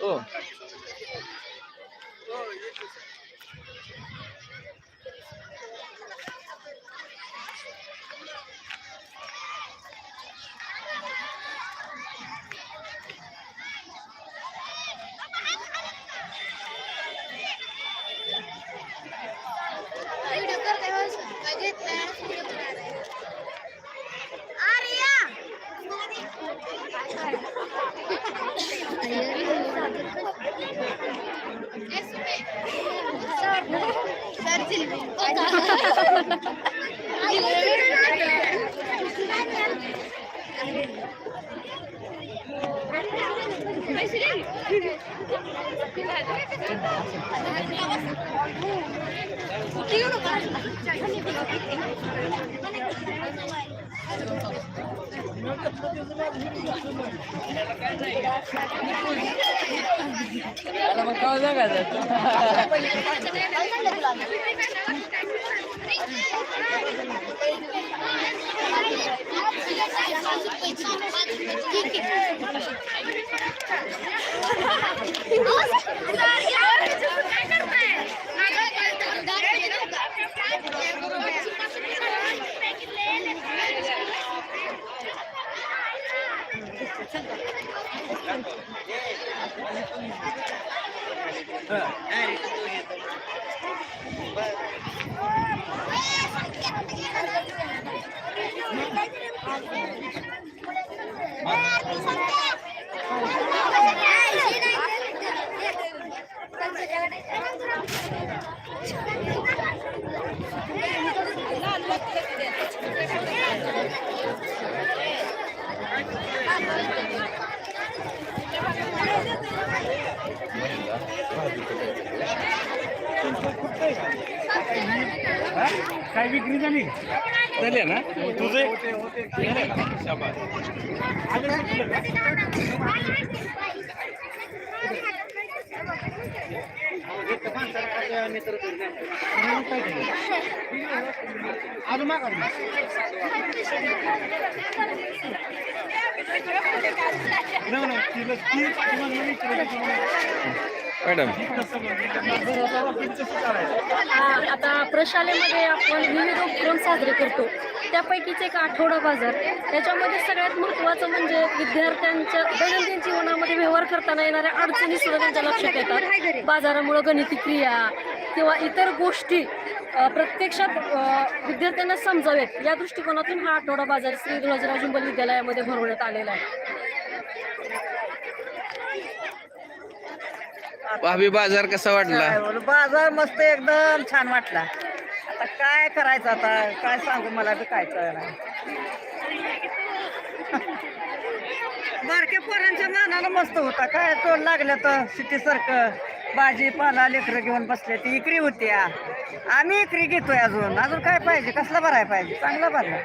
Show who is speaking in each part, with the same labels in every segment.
Speaker 1: ও। हो त्याला मग काय
Speaker 2: काय विक्री झाली?
Speaker 1: झाले ना?
Speaker 2: तुझे? मागा नाही
Speaker 1: मॅडम.
Speaker 3: आता प्रशालेमध्ये आपण विविध उपक्रम साजरे करतो. त्यापैकीच एक आठवडा बाजार. त्याच्यामध्ये सगळ्यात महत्त्वाचं म्हणजे विद्यार्थ्यांच्या दैनंदिन जीवनामध्ये व्यवहार करताना येणाऱ्या अडचणी सुद्धा त्यांच्या लक्षात येतात. बाजारामुळं गणिती क्रिया किंवा इतर गोष्टी प्रत्यक्षात विद्यार्थ्यांना समजावेत या दृष्टिकोनातून हा आठवडा बाजार श्री ध्वजराव जुंबल विद्यालयामध्ये भरवण्यात आलेला आहे.
Speaker 1: भाभी बाजार कसा वाटला?
Speaker 4: बाजार मस्त एकदम छान वाटला. आता काय करायचं आता? काय सांगू मला बी काय कळणार बारक्या पोरांच्या मानाला मस्त होता. काय तोड लागलं तर सिटी सारखं भाजीपाला लेकरं घेऊन बसले ती इकरी होती. आम्ही इकरी घेतोय अजून. अजून काय पाहिजे? कसला भराय पाहिजे? चांगला भरला.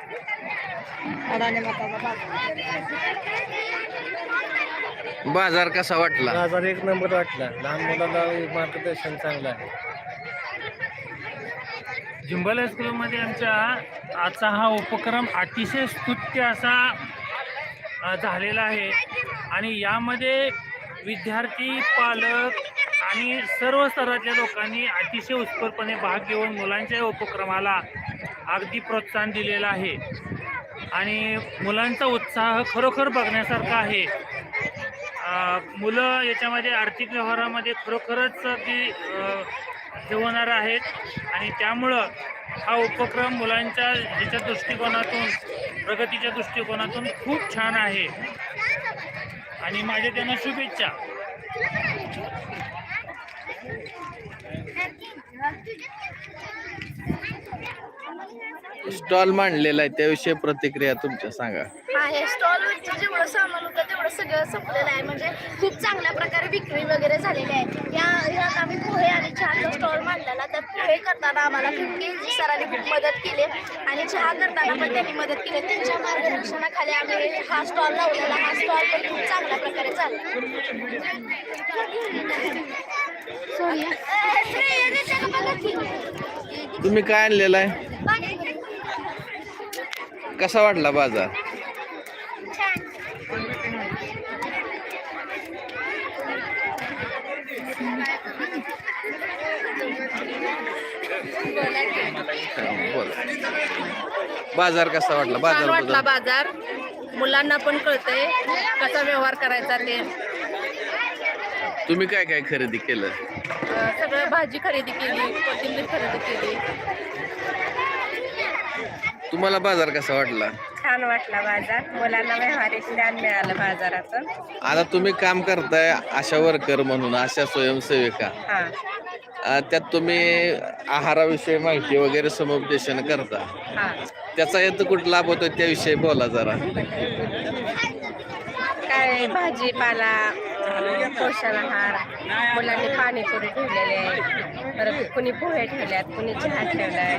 Speaker 4: अडाणी मताचा बाजार.
Speaker 1: बाजार कसा वाटला?
Speaker 2: बाजार एक नंबर वाटला. लहान मुलाला मार्गदर्शन चांगलं आहे.
Speaker 5: जिंबल हायस्कूलमध्ये आमच्या आजचा हा उपक्रम अतिशय स्तुत्य असा झालेला आहे. आणि यामध्ये विद्यार्थी पालक आणि सर्व स्तरातल्या लोकांनी अतिशय उत्स्फूर्तपणे भाग घेऊन मुलांच्या या उपक्रमाला अगदी प्रोत्साहन दिलेलं आहे. आणि मुलांचा उत्साह खरोखर बघण्यासारखा आहे. मुलं याच्यामध्ये आर्थिक व्यवहारामध्ये खरोखरच ती जेवणार आहेत. आणि त्यामुळं हा उपक्रम मुलांच्या ह्याच्या दृष्टिकोनातून प्रगतीच्या दृष्टिकोनातून खूप छान आहे. आणि माझ्या त्यांना शुभेच्छा.
Speaker 1: स्टॉल मांडलेला आहे त्याविषयी प्रतिक्रिया तुमच्या सांगा.
Speaker 6: हा हे स्टॉलवरचं जेवढं सामान होतं तेवढं सगळं संपलेलं आहे. म्हणजे खूप चांगल्या प्रकारे विक्री वगैरे झालेली आहे. या यात आम्ही पोहे आणि चहाचा स्टॉल मांडलेला. त्यात पोहे करताना आम्हाला खिडकी सरांनी खूप मदत केली. आणि चहा करताना पण त्यांनी मदत केली. त्यांच्या मार्गदर्शनाखाली आम्ही हा स्टॉल लावलेला. हा स्टॉल पण खूप चांगल्या प्रकारे चालला
Speaker 1: तुम्ही काय आणलेलं आहे? कसा वाटला बाजार? बाजार कसा वाटला? बाजार
Speaker 7: वाटला? बाजार. मुलांना पण कळतंय कसा व्यवहार करायचा ते.
Speaker 1: तुम्ही काय काय खरेदी केलं?
Speaker 7: सगळं भाजी खरेदी केली कोथिंबीर खरेदी केली.
Speaker 1: तुम्हाला बाजार कसा वाटला?
Speaker 7: छान वाटला बाजार. मुलांना व्यवहारिक ज्ञान मिळालं बाजाराचं
Speaker 1: आता तुम्ही काम करताय आशा वर्कर म्हणून आशा स्वयंसेविका.
Speaker 7: हा.
Speaker 1: अ, त्यात तुम्ही आहाराविषयी माहिती वगैरे समुपदेशन करता.
Speaker 7: हा.
Speaker 1: त्याचा येतो कुठं लाभ होतो त्याविषयी बोला जरा.
Speaker 7: काय भाजीपाला अं, पोषण आहार मुलांनी पाणीपुरी ठेवलेली आहे. परत कुणी पोहे ठेवल्यात कुणी चहा ठेवलाय.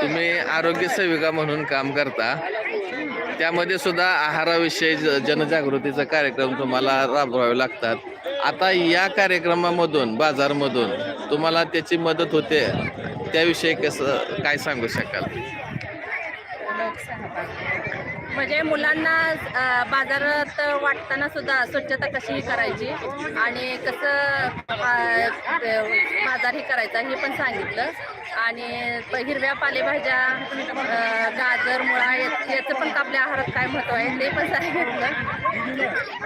Speaker 1: तुम्ही आरोग्य सेविका म्हणून काम करता. त्यामध्ये सुद्धा आहाराविषयी जनजागृतीचा कार्यक्रम तुम्हाला राबवावे लागतात. आता या कार्यक्रमामधून बाजारमधून तुम्हाला त्याची मदत होते त्याविषयी कसं काय सांगू शकाल?
Speaker 7: म्हणजे मुलांना बाजारात वाटताना सुद्धा स्वच्छता कशी करायची आणि कसं बाजार ही करायचा हे पण सांगितलं. आणि हिरव्या पालेभाज्या गाजर मुळा या- याचं पण आपल्या आहारात काय महत्त्व आहे ते पण सांगितलं.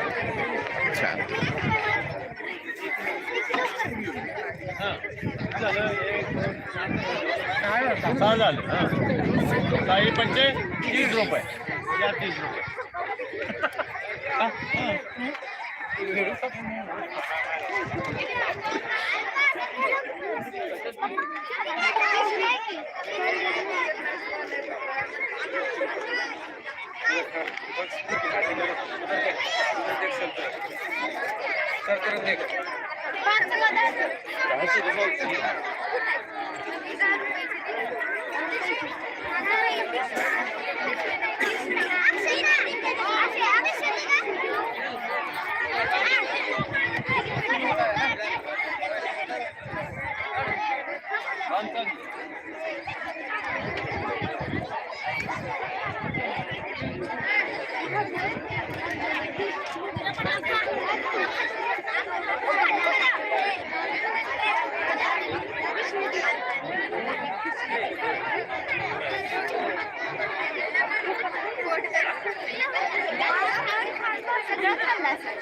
Speaker 2: काही पंचे? तीस रुपये. पाच या तीस रुपये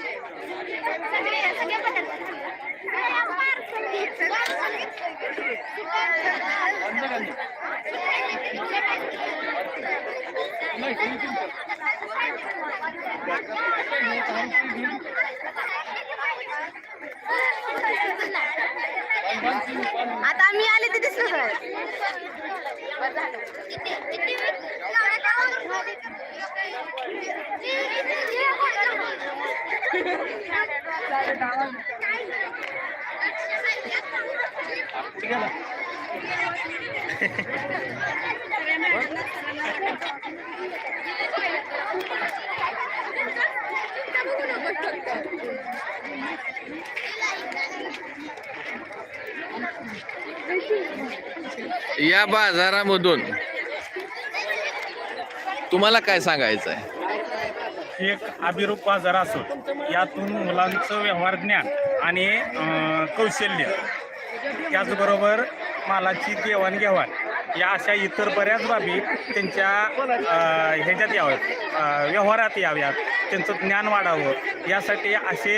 Speaker 2: हा, हा.
Speaker 6: आता मी आले ते दिसलं
Speaker 1: या बाजारामधून तुम्हाला काय सांगायचं आहे
Speaker 2: एक अभिरूप बाजार असून यातून मुलांचं व्यवहार ज्ञान आणि कौशल्य त्याचबरोबर मालाची देवाणघेवाण या अशा इतर बऱ्याच बाबी त्यांच्या ह्याच्यात याव्यात व्यवहारात याव्यात. त्यांचं ज्ञान वाढावं. यासाठी असे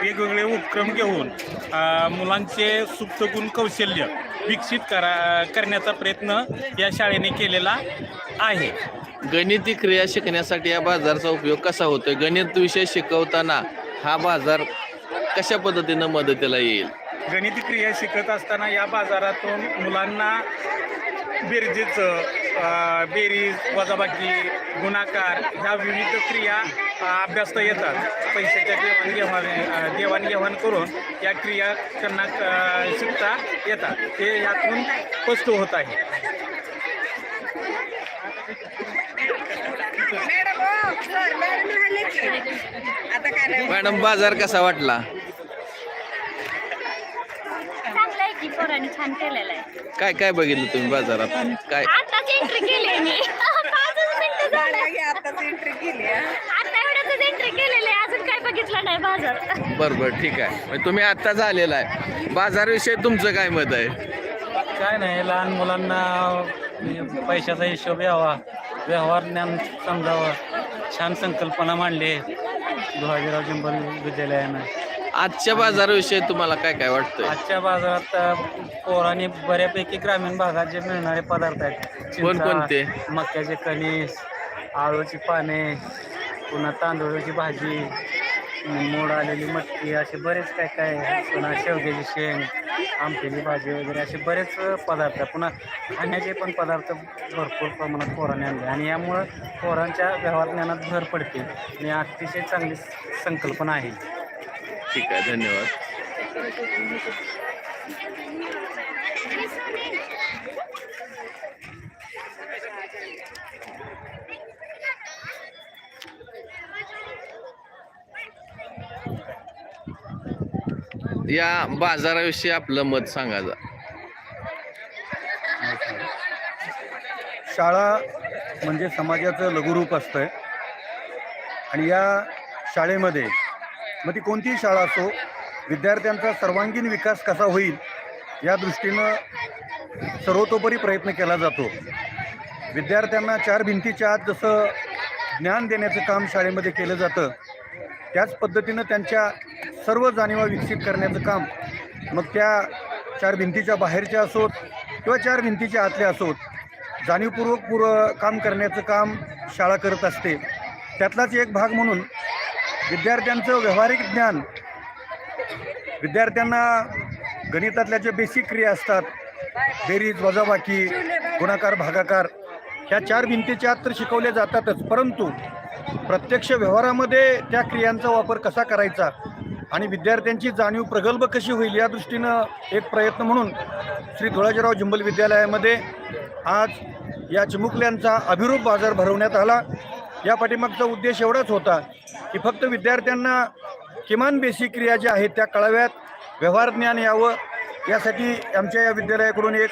Speaker 2: वेगवेगळे उपक्रम घेऊन मुलांचे सुप्त गुण कौशल्य विकसित करा करण्याचा प्रयत्न या शाळेने केलेला आहे.
Speaker 1: गणिती क्रिया शिकण्यासाठी या बाजारचा उपयोग कसा होतोय? गणित विषय शिकवताना हा बाजार कशा पद्धतीनं मदतीला येईल?
Speaker 2: गणिती क्रिया शिकत असताना या बाजारातून मुलांना बेरजेचं बेरीज वजाबाकी गुणाकार ह्या विविध क्रिया अभ्यासता येतात. पैशाच्या देवाणघेवाण देवाणघेवाण करून या क्रिया त्यांना शिकता येतात. ते यातून स्पष्ट होत आहे.
Speaker 1: मॅडम बाजार कसा वाटला?
Speaker 6: चांगलं आहे की पोरांनी छान केलेलं आहे.
Speaker 1: काय काय बघितलं तुम्ही बाजारात? काय?
Speaker 6: एंट्री केली मी. पाचच मिनिटं झालं.
Speaker 8: आताच एंट्री केली
Speaker 6: आता एवढ्याच एंट्री केलेली आहे. अजून काय बघितलं नाही बाजार.
Speaker 1: बरं बरं ठीक आहे. म्हणजे तुम्ही आत्ताच आलेला आहे. बाजाराविषयी तुमचं काय मत आहे?
Speaker 9: काय नाही लहान मुलांना पैशाचा हिशोब यावा. व्यवहार ज्ञान समजावं. छान संकल्पना मांडली. धुवाजीराव जिंबल विद्यालयानं.
Speaker 1: आजच्या बाजाराविषयी तुम्हाला काय काय वाटतंय?
Speaker 9: आजच्या बाजारात अ, पोरांनी बऱ्यापैकी ग्रामीण भागात जे मिळणारे पदार्थ आहेत चिंचा,
Speaker 1: कोणकोणते?
Speaker 9: मक्याचे कणीस आळूची पाने पुन्हा तांदूळाची भाजी मोड आलेली मटकी असे बरेच काय काय पुन्हा शेवग्याची शेंग आमटीची भाजी वगैरे असे बरेच पदार्थ पुन्हा खाण्याचे पण पदार्थ भरपूर प्रमाणात पोरांनी आणले. आणि यामुळं पोरांच्या व्यवहार ज्ञानात भर पडते. आणि अतिशय चांगली संकल्पना आहे.
Speaker 1: ठीक आहे धन्यवाद. या बाजाराविषयी आपलं मत सांगायचं
Speaker 10: शाळा म्हणजे समाजाचं लघुरूप असतं आणि या शाळेमध्ये मग ती कोणतीही शाळा असो विद्यार्थ्यांचा सर्वांगीण विकास कसा होईल या दृष्टीनं सर्वतोपरी प्रयत्न केला जातो. विद्यार्थ्यांना चार भिंतीच्या आत जसं ज्ञान देण्याचं काम शाळेमध्ये केलं जातं त्याच पद्धतीनं त्यांच्या सर्व जाणीवा विकसित करण्याचं काम मग त्या चार भिंतीच्या बाहेरच्या असोत किंवा चार भिंतीच्या आतल्या असोत जाणीवपूर्वक पूर काम करण्याचं काम शाळा करत असते. त्यातलाच एक भाग म्हणून विद्यार्थ्यांचं व्यावहारिक ज्ञान. विद्यार्थ्यांना गणितातल्या ज्या बेसिक क्रिया असतात. बेरीज वजाबाकी गुणाकार भागाकार ह्या चार भिंतीच्या आत तर शिकवल्या जातातच. परंतु प्रत्यक्ष व्यवहारामध्ये त्या क्रियांचा वापर कसा करायचा आणि विद्यार्थ्यांची जाणीव प्रगल्भ कशी होईल या दृष्टीनं एक प्रयत्न म्हणून श्री धुळाजीराव जिंबल विद्यालयामध्ये आज या चिमुकल्यांचा अभिरूप बाजार भरवण्यात आला. या पाठीमागचा उद्देश एवढाच होता की फक्त विद्यार्थ्यांना किमान बेसिक क्रिया ज्या आहेत त्या कळाव्यात व्यवहार ज्ञान यावं. यासाठी आमच्या या विद्यालयाकडून एक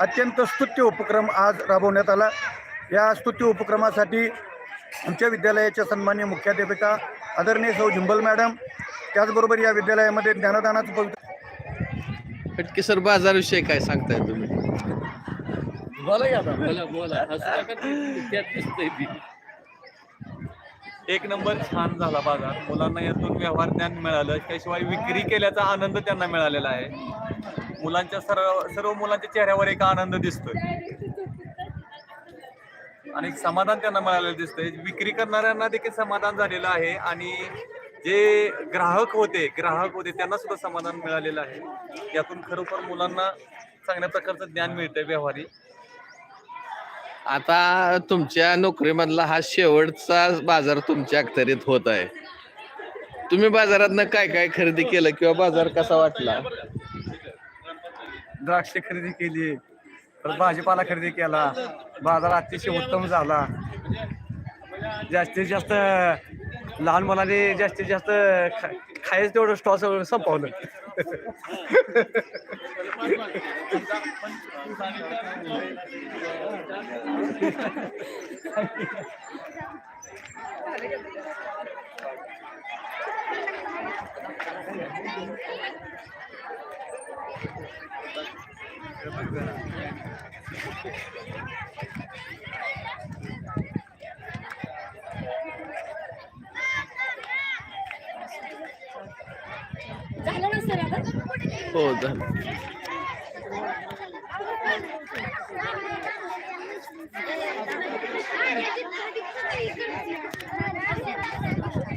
Speaker 10: अत्यंत स्तुत्य उपक्रम आज राबवण्यात आला. या स्तुत्य उपक्रमासाठी आमच्या विद्यालयाच्या सन्मान्य मुख्याध्यापिका आदरणीय सौ झुंबल मॅडम त्याचबरोबर या विद्यालयामध्ये ज्ञानदानाचं पवित्र
Speaker 1: फटके सर बाजाराविषयी काय सांगताय तुम्ही?
Speaker 11: एक नंबर छान झाला बाजार मुलांना यातून व्यवहार ज्ञान मिळालं. त्याशिवाय विक्री केल्याचा आनंद त्यांना मिळालेला आहे. मुलांच्या सर्व सर्व मुलांच्या चेहऱ्यावर एक आनंद दिसतोय. आणि समाधान त्यांना मिळालेलं दिसतंय. विक्री करणाऱ्यांना देखील समाधान झालेलं आहे. आणि जे ग्राहक होते ग्राहक होते त्यांना सुद्धा समाधान मिळालेलं आहे. यातून खरोखर मुलांना चांगल्या प्रकारचं ज्ञान मिळतंय व्यवहारी.
Speaker 1: आता तुमच्या नोकरीमधला हा शेवटचा बाजार तुमच्या अखतरीत होत आहे. तुम्ही बाजारातनं काय काय खरेदी केलं किंवा बाजार कसा वाटला?
Speaker 9: द्राक्ष खरेदी केली परत भाजीपाला खरेदी केला बाजार अतिशय उत्तम झाला. जास्तीत जास्त लहान मुलांनी जास्तीत जास्त खा- खायचं तेवढं स्टॉल संपवलं.
Speaker 6: झालं ना सर आता
Speaker 1: हो झालं